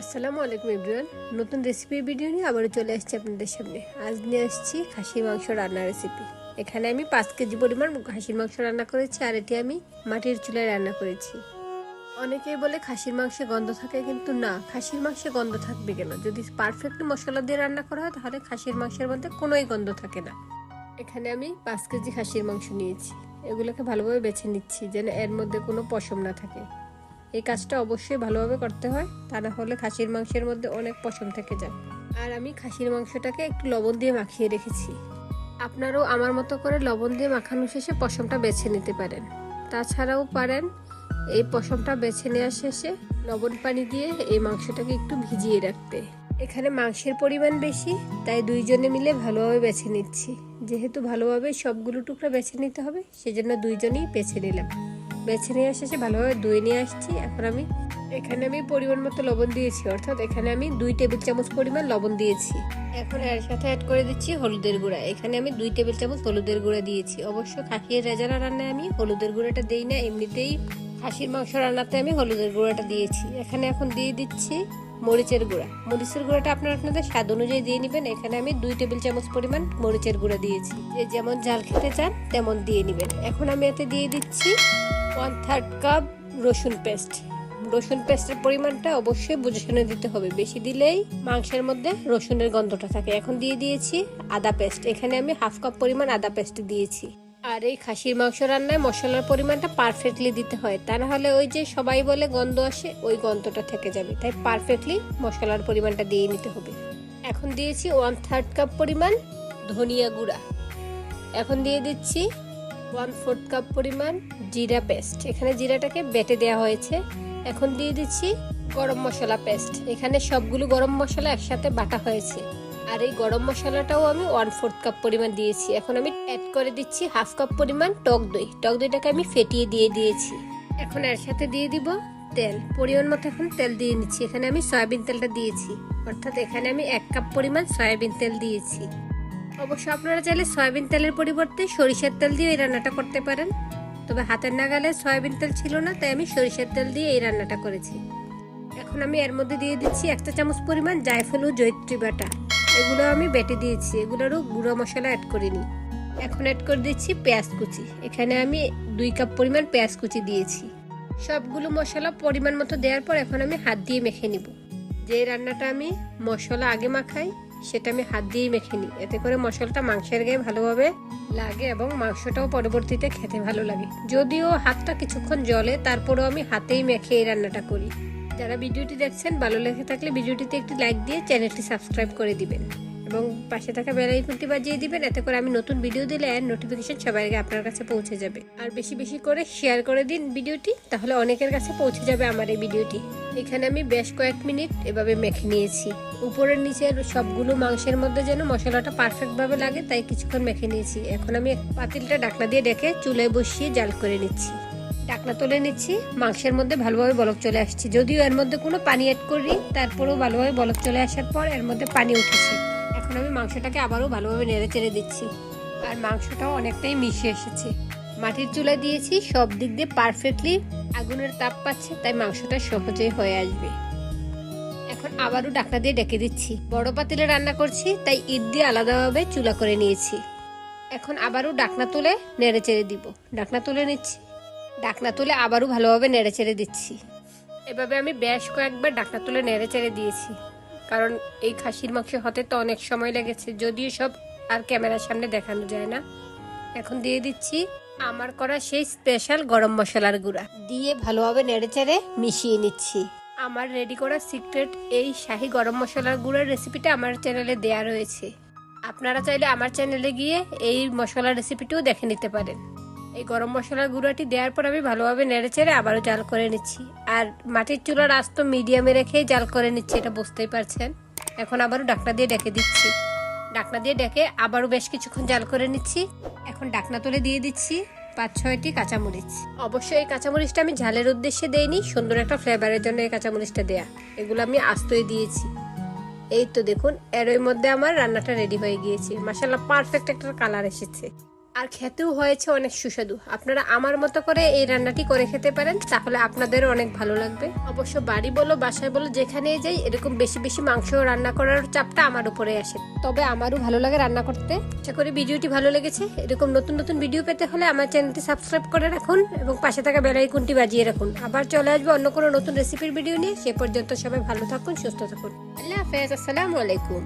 আসসালামু আলাইকুম এভরিওয়ান। নতুন রেসিপি ভিডিও নিয়ে আবারও চলে আসছি আপনাদের সামনে। আজ নিয়ে আসছি খাসির মাংস রান্নার রেসিপি এখানে আমি পাঁচ কেজি পরিমাণ খাসির মাংস রান্না করেছি আর এটি আমি মাটির চুলায় রান্না করেছি। অনেকেই বলে খাসির মাংসে গন্ধ থাকে, কিন্তু না, খাসির মাংসে গন্ধ থাকবে কেন? যদি পারফেক্ট মশলা দিয়ে রান্না করা হয়, তাহলে খাসির মাংসের মধ্যে কোনোই গন্ধ থাকে না। এখানে আমি পাঁচ কেজি খাসির মাংস নিয়েছি। এগুলোকে ভালোভাবে বেছে নিচ্ছি, যেন এর মধ্যে কোনো পশম না থাকে। এই কাজটা অবশ্যই ভালোভাবে করতে হয়, তা না হলে খাসির মাংসের মধ্যে অনেক পশম থেকে যায়। আর আমি খাসির মাংসটাকে একটু লবণ দিয়ে মাখিয়ে রেখেছি। আপনারাও আমার মতো করে লবণ দিয়ে মাখানো শেষে পশমটা বেছে নিতে পারেন। তাছাড়াও পারেন, এই পশমটা বেছে নেওয়ার শেষে লবণ পানি দিয়ে এই মাংসটাকে একটু ভিজিয়ে রাখতে। এখানে মাংসের পরিমাণ বেশি, তাই দুইজনে মিলে ভালোভাবে বেছে নিচ্ছি। যেহেতু ভালোভাবে সবগুলো টুকরা বেছে নিতে হবে, সেজন্য দুইজনেই বেছে নিলাম। বেছে নিয়ে শেষে ভালোভাবে ধুয়ে নিয়ে আসছি। এখন আমি এখানে আমি পরিমাণ মতো লবণ দিয়েছি, অর্থাৎ এখানে আমি দুই টেবিল চামচ পরিমাণ লবণ দিয়েছি। এখন এর সাথে অ্যাড করে দিচ্ছি হলুদের গুঁড়া। এখানে আমি দুই টেবিল চামচ হলুদের গুঁড়া দিয়েছি। অবশ্য খাসির রেজারা রান্নায় আমি হলুদের গুঁড়াটা দিই না, এমনিতেই খাসির মাংস রান্নাতে আমি হলুদের গুঁড়াটা দিয়েছি। এখানে এখন দিয়ে দিচ্ছি মরিচের গুঁড়া। মরিচের গুঁড়াটা আপনারা আপনাদের স্বাদ অনুযায়ী দিয়ে নেবেন। এখানে আমি দুই টেবিল চামচ পরিমাণ মরিচের গুঁড়া দিয়েছি। যে যেমন ঝাল খেতে চান, তেমন দিয়ে নেবেন। এখন আমি এতে দিয়ে দিচ্ছি ওয়ান থার্ড কাপ রসুন পেস্ট। রসুন পেস্টের পরিমাণটা অবশ্যই বুঝে শুনে দিতে হবে। বেশি দিলেই মাংসের মধ্যে রসুনের গন্ধটা থাকে। এখন দিয়ে দিয়েছি আদা পেস্ট। এখানে আমি হাফ কাপ পরিমাণ আদা পেস্ট দিয়েছি। আর এই খাসির মাংস রান্নায় মশলার পরিমাণটা পারফেক্টলি দিতে হয়। তা না হলে ওই যে সবাই বলে গন্ধ আসে, ওই গন্ধটা থেকে যাবে। তাই পারফেক্টলি মশলার পরিমাণটা দিয়ে নিতে হবে। এখন দিয়েছি ওয়ান থার্ড কাপ পরিমাণ ধনিয়া গুঁড়া। এখন দিয়ে দিচ্ছি ওয়ান ফোর্থ কাপ পরিমাণ জিরা পেস্ট। এখানে জিরাটাকে বেটে দেওয়া হয়েছে। এখন দিয়ে দিচ্ছি গরম মশলা পেস্ট। এখানে সবগুলো গরম মশলা একসাথে বাটা হয়েছে। আর এই গরম মশলাটাও আমি ওয়ান ফোর্থ কাপ পরিমাণ দিয়েছি। এখন আমি অ্যাড করে দিচ্ছি হাফ কাপ পরিমাণ টক দই। টক দইটাকে আমি ফেটিয়ে দিয়ে দিয়েছি। এখন এর সাথে দিয়ে দিব তেল। পরিমাণ মতো এখন তেল দিয়ে নিচ্ছি। এখানে আমি সয়াবিন তেলটা দিয়েছি। অর্থাৎ এখানে আমি এক কাপ পরিমাণ সয়াবিন তেল দিয়েছি। অবশ্য আপনারা চাইলে সয়াবিন তেলের পরিবর্তে সরিষার তেল দিয়ে এই রান্নাটা করতে পারেন। তবে হাতের নাগালে সয়াবিন তেল ছিল না, তাই আমি সরিষার তেল দিয়ে এই রান্নাটা করেছি। এখন আমি এর মধ্যে দিয়ে দিচ্ছি একটা চামচ পরিমাণ জায়ফল ও জৈত্রী বাটা। এগুলো আমি বেটে দিয়েছি, এগুলোরও গুঁড়ো মশলা অ্যাড করিনি। এখন অ্যাড করে দিচ্ছি পেঁয়াজ কুচি। এখানে আমি দুই কাপ পরিমাণ পেঁয়াজ কুচি দিয়েছি। সবগুলো মশলা পরিমাণ মতো দেওয়ার পর এখন আমি হাত দিয়ে মেখে নিব। যে রান্নাটা আমি মশলা আগে মাখাই সেটা আমি হাত দিয়েই মেখে নিই। এতে করে মশলাটা মাংসের গায়ে ভালোভাবে লাগে এবং মাংসটাও পরবর্তীতে খেতে ভালো লাগে। যদিও হাতটা কিছুক্ষণ জলে তারপরেও আমি হাতেই মেখে এই রান্নাটা করি। যারা ভিডিওটি দেখছেন, ভালো লেগে থাকলে ভিডিওটিতে একটি লাইক দিয়ে চ্যানেলটি সাবস্ক্রাইব করে দিবেন। এবং পাশে থাকা বেল আইকনটি বাজিয়ে দিবেন, এতে করে আমি নতুন ভিডিও দিলে নোটিফিকেশন সবার আগে আপনার কাছে পৌঁছে যাবে। আর বেশি বেশি করে শেয়ার করে দিন ভিডিওটি, তাহলে অনেকের কাছে পৌঁছে যাবে আমার এই ভিডিওটি। এখানে আমি বেশ কয়েক মিনিট এভাবে মেখে নিয়েছি। উপরের নিচের সবগুলো মাংসের মধ্যে যেন মশলাটা পারফেক্ট ভাবে লাগে, তাই কিছুক্ষণ মেখে নিয়েছি। এখন আমি পাতিলটা ডাকনা দিয়ে ডেকে চুলায় বসিয়ে জাল করে নিচ্ছি। ডাকনা তুলে নিচ্ছি, মাংসের মধ্যে ভালোভাবে বলক চলে আসছে। যদিও এর মধ্যে কোনো পানি অ্যাড করি তারপরেও ভালোভাবে বলক চলে আসার পর এর মধ্যে পানি উঠেছে। এখন আমি মাংসটাকে আবারও ভালোভাবে নেড়ে চেড়ে দিচ্ছি। আর মাংসটাও অনেকটাই মিশে এসেছে। মাটির চুলা দিয়েছি, সব দিক দিয়ে পারফেক্টলি আগুনের তাপ পাচ্ছে, তাই মাংসটা সহজেই হয়ে আসবে। এখন আবারও ডাকনা দিয়ে ডেকে দিচ্ছি। বড় পাতিলে রান্না করছি, তাই ইট দিয়ে আলাদাভাবে চুলা করে নিয়েছি। এখন আবারও ডাকনা তুলে নেড়ে চেড়ে দিব। ডাকনা তুলে নিচ্ছি। ডাকনা তুলে আবারও ভালোভাবে নেড়ে চেড়ে দিচ্ছি। এভাবে আমি বেশ কয়েকবার ডাকনা তুলে নেড়ে চেড়ে দিয়েছি। কারণ এই খাসির মাংস হতে তো অনেক সময় লেগেছে, যদিও সব আর ক্যামেরার সামনে দেখানো যায় না। এখন দিয়ে দিচ্ছি আমার করা সেই স্পেশাল গরম মশলার গুঁড়া। দিয়ে ভালোভাবে নেড়ে চেড়ে মিশিয়ে নিচ্ছি। আমার রেডি করা সিক্রেট এই শাহি গরম মশলার গুঁড়ার রেসিপিটা আমার চ্যানেলে দেয়া রয়েছে। আপনারা চাইলে আমার চ্যানেলে গিয়ে এই মশলার রেসিপিটিও দেখে নিতে পারেন। এই গরম মশলার গুঁড়াটি দেওয়ার পর আমি ভালোভাবে নেড়ে চেড়ে আবারও জাল করে নিচ্ছি। আর মাটির চুলার আস্ত মিডিয়ামে রেখেই জাল করে নিচ্ছি, এটা বুঝতেই পারছেন। এখন আবারও ডাকনা দিয়ে ডেকে দিচ্ছি। ডাকনা দিয়ে ডেকে আবারও বেশ কিছুক্ষণ জাল করে নিচ্ছি। এখন ডাকনা তুলে দিয়ে দিচ্ছি পাঁচ ছয়টি কাঁচামরিচ। অবশ্যই এই কাঁচামরিচটা আমি ঝালের উদ্দেশ্যে দেইনি, সুন্দর একটা ফ্লেভারের জন্য এই কাঁচামরিচটা দেয়া। এগুলো আমি আস্তই দিয়েছি। এই তো দেখুন এর মধ্যে আমার রান্নাটা রেডি হয়ে গিয়েছে। মাসাল্লাহ পারফেক্ট একটা কালার এসেছে। আর খেতেও হয়েছে অনেক সুস্বাদু। আপনারা আমার মতো করে এই রান্নাটি করে খেতে পারেন, তাহলে আপনাদেরও অনেক ভালো লাগবে। অবশ্য বাড়ি বলো, বাসায় বলো, যেখানেই যাই, এরকম বেশি বেশি মাংস রান্না করার চাপটা আমার উপরে আসে। তবে আমারও ভালো লাগে রান্না করতে। আশা করি ভিডিওটি ভালো লেগেছে। এরকম নতুন নতুন ভিডিও পেতে হলে আমার চ্যানেলটি সাবস্ক্রাইব করে রাখুন এবং পাশে থাকা বেল আইকনটি বাজিয়ে রাখুন। আবার চলে আসবে অন্য কোনো নতুন রেসিপির ভিডিও নিয়ে। সে পর্যন্ত সবাই ভালো থাকুন, সুস্থ থাকুন। আল্লাহ হাফেজ, আসসালামু আলাইকুম।